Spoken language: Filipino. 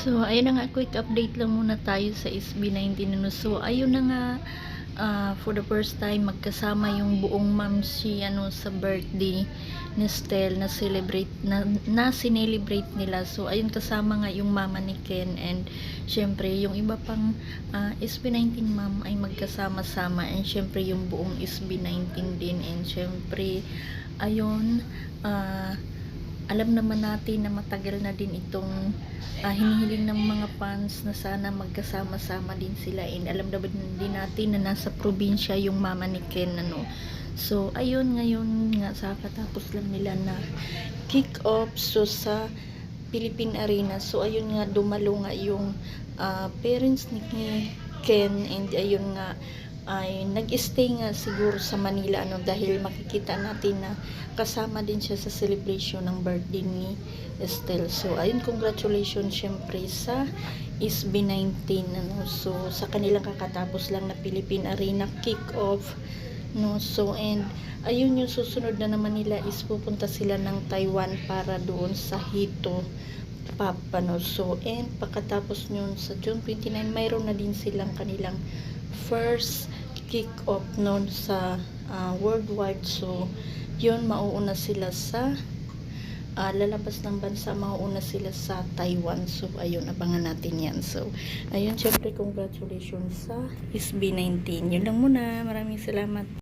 So, ayun na nga, quick update lang muna tayo sa SB19. Ano. So, ayun na nga, ah, for the first time, magkasama yung buong mamsi ano, sa birthday ni Stel na celebrate na, na sinelebrate nila. So, ayun kasama nga yung mama ni Ken and syempre yung iba pang ah, SB19 ma'am ay magkasama-sama and syempre yung buong SB19 din and syempre ayun ah alam naman natin na matagal na din itong ah, hinihiling ng mga fans na sana magkasama-sama din sila. And alam naman din natin na nasa probinsya yung mama ni Ken ano? So ayun ngayon nga sa katapos lang nila na kick off so sa Philippine Arena. So ayun nga dumalo nga yung ah, parents ni Ken and ayun nga ay nag-stay nga siguro sa Manila ano dahil makikita natin na kasama din siya sa celebration ng birthday ni Estelle. So ayun congratulations syempre sa SB19 ano. So sa kanilang kakatapos lang na Philippine Arena kick off no. So and ayun yung susunod na naman nila is pupunta sila ng Taiwan para doon sa Hito Pop ano. So and pagkatapos nyon sa June 29 mayroon na din silang kanilang first kick off noon sa ah, worldwide. So yun mauuna sila sa ah, lalabas ng bansa mauuna sila sa Taiwan. So ayun abangan natin yan. So ayun syempre congratulations sa SB19 yun lang muna. Maraming salamat